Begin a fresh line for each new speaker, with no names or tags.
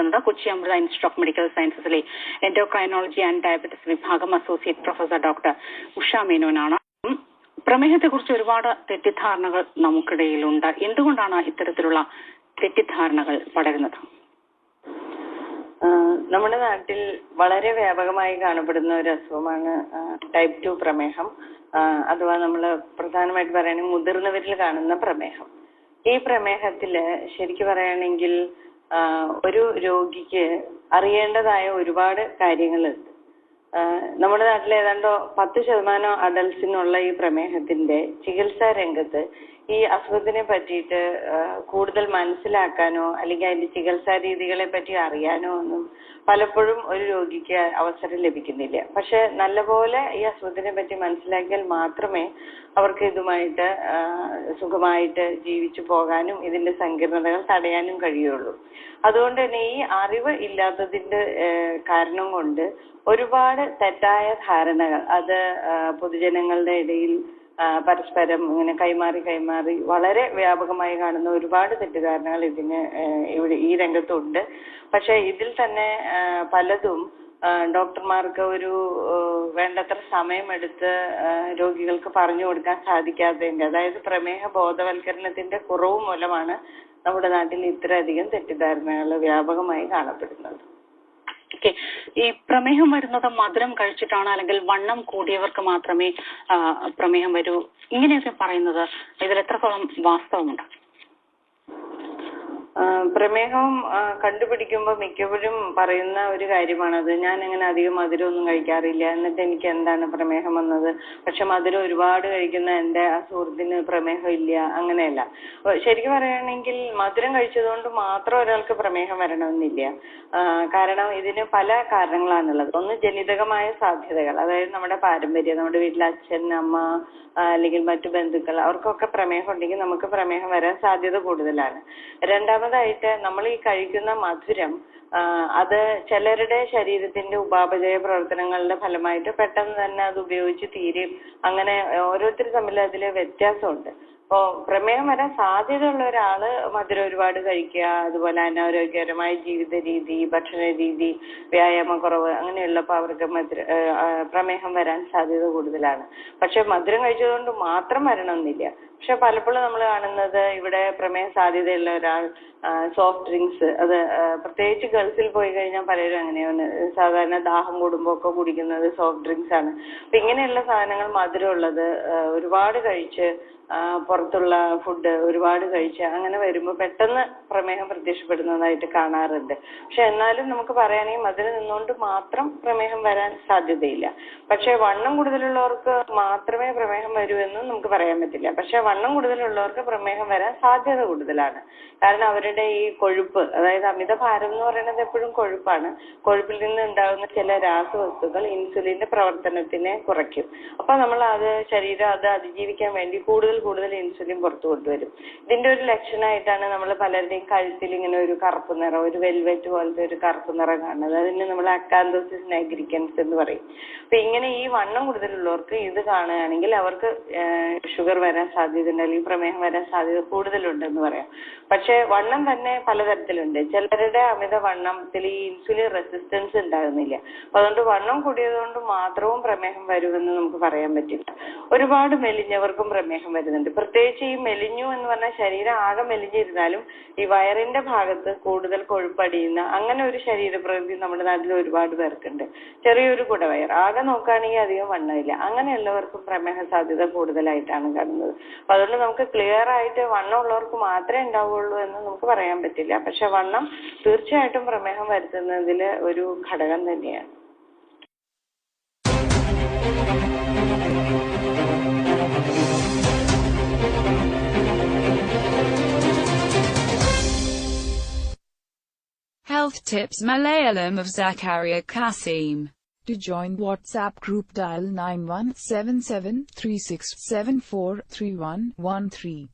എത്തുന്നത് Kochi Amrita institute of medical സയൻസസിലെ endocrinology and diabetes വിഭാഗം associate professor doctor Usha മേനോനാണ്. പ്രമേഹത്തെക്കുറിച്ച് ഒരുപാട് തെറ്റിദ്ധാരണകൾ നമുക്കിടയിലുണ്ട്. എന്തുകൊണ്ടാണ് ഇത്തരത്തിലുള്ള തെറ്റിദ്ധാരണകൾ പടരുന്നത്?
നമ്മുടെ നാട്ടിൽ വളരെ വ്യാപകമായി കാണപ്പെടുന്ന ഒരു അസുഖമാണ് ടൈപ്പ് ടു പ്രമേഹം. അഥവാ നമ്മൾ പ്രധാനമായിട്ട് പറയുകയാണെങ്കിൽ മുതിർന്നവരിൽ കാണുന്ന പ്രമേഹം. ഈ പ്രമേഹത്തിൽ ശരിക്കും പറയുകയാണെങ്കിൽ ഒരു രോഗിക്ക് അറിയേണ്ടതായ ഒരുപാട് കാര്യങ്ങളുണ്ട്. നമ്മുടെ നാട്ടിൽ ഏതാണ്ട് പത്ത് ശതമാനം അഡൽസിനുള്ള ഈ പ്രമേഹത്തിന്റെ ചികിത്സാ രംഗത്ത് ഈ അസുഖത്തിനെ പറ്റിയിട്ട് കൂടുതൽ മനസ്സിലാക്കാനോ അല്ലെങ്കിൽ അതിന്റെ ചികിത്സാ രീതികളെ പറ്റി അറിയാനോ ഒന്നും പലപ്പോഴും ഒരു രോഗിക്ക് അവസരം ലഭിക്കുന്നില്ല. പക്ഷെ നല്ലപോലെ ഈ അസുഖത്തിനെ പറ്റി മനസ്സിലാക്കിയാൽ മാത്രമേ അവർക്ക് ഇതുമായിട്ട് സുഖമായിട്ട് ജീവിച്ചു പോകാനും ഇതിന്റെ സങ്കീർണതകൾ തടയാനും കഴിയുള്ളൂ. അതുകൊണ്ട് തന്നെ ഈ അറിവ് ഇല്ലാത്തതിന്റെ കാരണം കൊണ്ട് ഒരുപാട് തെറ്റായ ധാരണകൾ അത് പൊതുജനങ്ങളുടെ ഇടയിൽ പരസ്പരം ഇങ്ങനെ കൈമാറി കൈമാറി വളരെ വ്യാപകമായി കാണുന്ന ഒരുപാട് തെറ്റിദ്ധാരണകൾ ഇതിന് ഇവിടെ ഈ രംഗത്തുണ്ട്. പക്ഷെ ഇതിൽ തന്നെ പലതും ഡോക്ടർമാർക്ക് ഒരു വേണ്ടത്ര സമയമെടുത്ത് രോഗികൾക്ക് പറഞ്ഞു കൊടുക്കാൻ സാധിക്കാത്തതിന്റെ അതായത് പ്രമേഹ ബോധവൽക്കരണത്തിന്റെ കുറവ് മൂലമാണ് നമ്മുടെ നാട്ടിൽ ഇത്രയധികം തെറ്റിദ്ധാരണകൾ വ്യാപകമായി കാണപ്പെടുന്നത്.
ഓക്കെ. ഈ പ്രമേഹം വരുന്നത് മധുരം കഴിച്ചിട്ടാണ് അല്ലെങ്കിൽ വണ്ണം കൂടിയവർക്ക് മാത്രമേ പ്രമേഹം വരൂ. ഇങ്ങനെയൊക്കെ പറയുന്നത് ഇതിൽ എത്രത്തോളം വാസ്തവമുണ്ട്?
പ്രമേഹം കണ്ടുപിടിക്കുമ്പോൾ മിക്കവരും പറയുന്ന ഒരു കാര്യമാണത് ഞാൻ അങ്ങനെ അധികം മധുരമൊന്നും കഴിക്കാറില്ല. എന്നിട്ട് എനിക്ക് എന്താണ് പ്രമേഹം വന്നത്? പക്ഷെ മധുരം ഒരുപാട് കഴിക്കുന്ന എന്റെ ആ സുഹൃത്തിന് പ്രമേഹം ഇല്ല അങ്ങനെയല്ല. ശരിക്കും പറയുകയാണെങ്കിൽ മധുരം കഴിച്ചതുകൊണ്ട് മാത്രം ഒരാൾക്ക് പ്രമേഹം വരണമെന്നില്ല. കാരണം ഇതിന് പല കാരണങ്ങളാണുള്ളത്. ഒന്ന് ജനിതകമായ സാധ്യതകൾ. അതായത് നമ്മുടെ പാരമ്പര്യം നമ്മുടെ വീട്ടിലെ അച്ഛൻ അമ്മ അല്ലെങ്കിൽ മറ്റു ബന്ധുക്കൾ അവർക്കൊക്കെ പ്രമേഹം ഉണ്ടെങ്കിൽ നമുക്ക് പ്രമേഹം വരാൻ സാധ്യത കൂടുതലാണ്. രണ്ടാമതായിട്ട് നമ്മൾ ഈ കഴിക്കുന്ന മധുരം അത് ചിലരുടെ ശരീരത്തിന്റെ ഉപാപചയ പ്രവർത്തനങ്ങളുടെ ഫലമായിട്ട് പെട്ടെന്ന് തന്നെ അത് ഉപയോഗിച്ച് തീരും. അങ്ങനെ ഓരോരുത്തർ തമ്മിൽ അതിൽ വ്യത്യാസമുണ്ട്. അപ്പോ പ്രമേഹം വരാൻ സാധ്യതയുള്ള ഒരാൾ മധുരം ഒരുപാട് കഴിക്കുക അതുപോലെ അനാരോഗ്യകരമായ ജീവിത രീതി ഭക്ഷണ രീതി വ്യായാമക്കുറവ് അങ്ങനെയുള്ളപ്പോൾ അവർക്ക് മധുര പ്രമേഹം വരാൻ സാധ്യത കൂടുതലാണ്. പക്ഷെ മധുരം കഴിച്ചതുകൊണ്ട് മാത്രം വരണമെന്നില്ല. പക്ഷെ പലപ്പോഴും നമ്മൾ കാണുന്നത് ഇവിടെ പ്രമേഹ സാധ്യതയുള്ള ഒരാൾ സോഫ്റ്റ് ഡ്രിങ്ക്സ് അത് പ്രത്യേകിച്ച് ഗൾഫിൽ പോയി കഴിഞ്ഞാൽ പലരും അങ്ങനെയാണ്. സാധാരണ ദാഹം കൂടുമ്പോൾ ഒക്കെ കുടിക്കുന്നത് സോഫ്റ്റ് ഡ്രിങ്ക്സ് ആണ്. അപ്പൊ ഇങ്ങനെയുള്ള സാധനങ്ങൾ മധുരമുള്ളത് ഒരുപാട് കഴിച്ച് പുറത്തുള്ള ഫുഡ് ഒരുപാട് കഴിച്ച് അങ്ങനെ വരുമ്പോൾ പെട്ടെന്ന് പ്രമേഹം പ്രത്യക്ഷപ്പെടുന്നതായിട്ട് കാണാറുണ്ട്. പക്ഷെ എന്നാലും നമുക്ക് പറയുകയാണെങ്കിൽ മധുരം നിന്നുകൊണ്ട് മാത്രം പ്രമേഹം വരാൻ സാധ്യതയില്ല. പക്ഷെ വണ്ണം കൂടുതലുള്ളവർക്ക് മാത്രമേ പ്രമേഹം വരൂ എന്നും നമുക്ക് പറയാൻ പറ്റില്ല. പക്ഷെ വണ്ണം കൂടുതലുള്ളവർക്ക് പ്രമേഹം വരാൻ സാധ്യത കൂടുതലാണ്. കാരണം അവരുടെ ഈ കൊഴുപ്പ് അതായത് അമിത ഭാരം എന്ന് പറയുന്നത് എപ്പോഴും കൊഴുപ്പാണ്. കൊഴുപ്പിൽ നിന്ന് ഉണ്ടാകുന്ന ചില രാസവസ്തുക്കൾ ഇൻസുലിന്റെ പ്രവർത്തനത്തിനെ കുറയ്ക്കും. അപ്പൊ നമ്മൾ അത് ശരീരം അത് അതിജീവിക്കാൻ വേണ്ടി കൂടുതൽ കൂടുതൽ ഇൻസുലിൻ പുറത്തു കൊണ്ടുവരും. ഇതിന്റെ ഒരു ലക്ഷണമായിട്ടാണ് നമ്മൾ പലരുടെയും കഴുത്തിൽ ഇങ്ങനെ ഒരു കറുപ്പ് നിറം ഒരു വെൽവെറ്റ് പോലത്തെ ഒരു കറുപ്പ് നിറം കാണുന്നത്. അതിന് നമ്മൾ അക്കാന്തോസിസ് നൈഗ്രിക്കൻസ് എന്ന് പറയും. അപ്പൊ ഇങ്ങനെ ഈ വണ്ണം കൂടുതലുള്ളവർക്ക് ഇത് കാണുകയാണെങ്കിൽ അവർക്ക് ഷുഗർ വരാൻ സാധ്യതയുണ്ട് അല്ലെങ്കിൽ പ്രമേഹം വരാൻ സാധ്യത കൂടുതലുണ്ടെന്ന് പറയാം. പക്ഷെ വണ്ണം തന്നെ പലതരത്തിലുണ്ട്. ചിലരുടെ അമിത വണ്ണത്തിൽ ഈ ഇൻസുലിൻ റെസിസ്റ്റൻസ് ഉണ്ടാകുന്നില്ല. അപ്പൊ അതുകൊണ്ട് വണ്ണം കൂടിയതുകൊണ്ട് മാത്രവും പ്രമേഹം വരുമെന്ന് നമുക്ക് പറയാൻ പറ്റില്ല. ഒരുപാട് മെലിഞ്ഞവർക്കും പ്രമേഹം വരുന്നുണ്ട്. പ്രത്യേകിച്ച് ഈ മെലിഞ്ഞു എന്ന് പറഞ്ഞാൽ ശരീരം ആകെ മെലിഞ്ഞിരുന്നാലും ഈ വയറിന്റെ ഭാഗത്ത് കൂടുതൽ കൊഴുപ്പടിയുന്ന അങ്ങനെ ഒരു ശരീരപ്രകൃതി നമ്മുടെ നാട്ടിൽ ഒരുപാട് പേർക്കുണ്ട്. ചെറിയൊരു കുടവയർ. ആകെ നോക്കുകയാണെങ്കിൽ അധികം വണ്ണമില്ല. അങ്ങനെയുള്ളവർക്കും പ്രമേഹ സാധ്യത കൂടുതലായിട്ടാണ് കാണുന്നത്. അപ്പൊ അതുകൊണ്ട് നമുക്ക് ക്ലിയർ ആയിട്ട് വണ്ണം ഉള്ളവർക്ക് മാത്രമേ ഉണ്ടാവുള്ളൂ എന്ന് നമുക്ക് പറയാൻ പറ്റില്ല. പക്ഷെ വണ്ണം തീർച്ചയായിട്ടും പ്രമേഹം വരുത്തുന്നതിൽ ഒരു ഘടകം തന്നെയാണ്.
Health Tips Malayalam of Zakaria Kasim.
To join WhatsApp group dial 917736743113.